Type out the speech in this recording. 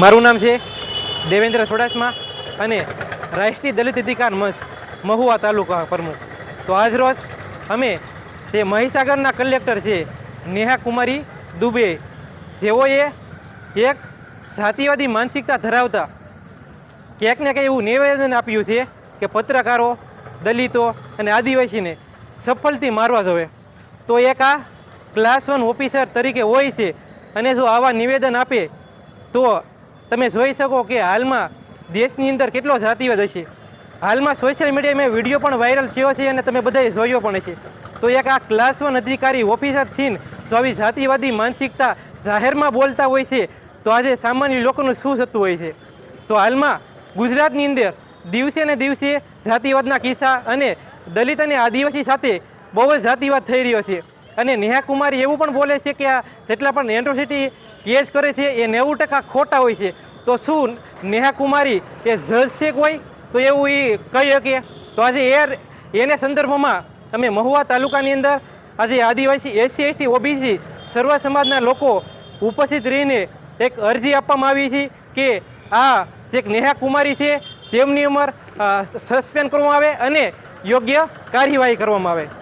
મારું નામ છે દેવેન્દ્ર સોડાસમા અને રાષ્ટ્રીય દલિત અધિકાર મંચ મહુવા તાલુકા પ્રમુખ. તો આજરોજ અમે તે મહીસાગરના કલેક્ટર છે નેહા કુમારી દુબે, જેઓએ એક જાતિવાદી માનસિકતા ધરાવતા ક્યાંક ને ક્યાંક એવું નિવેદન આપ્યું છે કે પત્રકારો, દલિતો અને આદિવાસીને સફળથી મારવા જોવે. તો એક આ ક્લાસ વન ઓફિસર તરીકે હોય છે અને જો આવા નિવેદન આપે તો તમે જોઈ શકો કે હાલમાં દેશની અંદર કેટલો જાતિવાદ હશે. હાલમાં સોશિયલ મીડિયામાં વીડિયો પણ વાયરલ થયો છે અને તમે બધાએ જોયો પણ છે તો એક આ ક્લાસ વન અધિકારી ઓફિસર થઈને જો આવી જાતિવાદી માનસિકતા જાહેરમાં બોલતા હોય છે, તો આજે સામાન્ય લોકોનું શું થતું હોય છે? તો હાલમાં ગુજરાતની અંદર દિવસે ને દિવસે જાતિવાદના કિસ્સા અને દલિત અને આદિવાસી સાથે બહુ જ જાતિવાદ થઈ રહ્યો છે. અને નેહા કુમારી એવું પણ બોલે છે કે આ જેટલા પણ એન્ટ્રોસિટી કેસ કરે છે એ નેવું ટકા ખોટા હોય છે. તો શું નેહા કુમારી એ જજ છે કોઈ તો એવું એ કહી શકે. તો આજે એ એને સંદર્ભમાં અમે મહુવા તાલુકાની અંદર આજે આદિવાસી એસસી એસટી ઓબીસી સર્વ સમાજના લોકો ઉપસ્થિત રહીને એક અરજી આપવામાં આવી છે કે આ જે નેહા કુમારી છે તેમની ઉંમર સસ્પેન્ડ કરવામાં આવે અને યોગ્ય કાર્યવાહી કરવામાં આવે.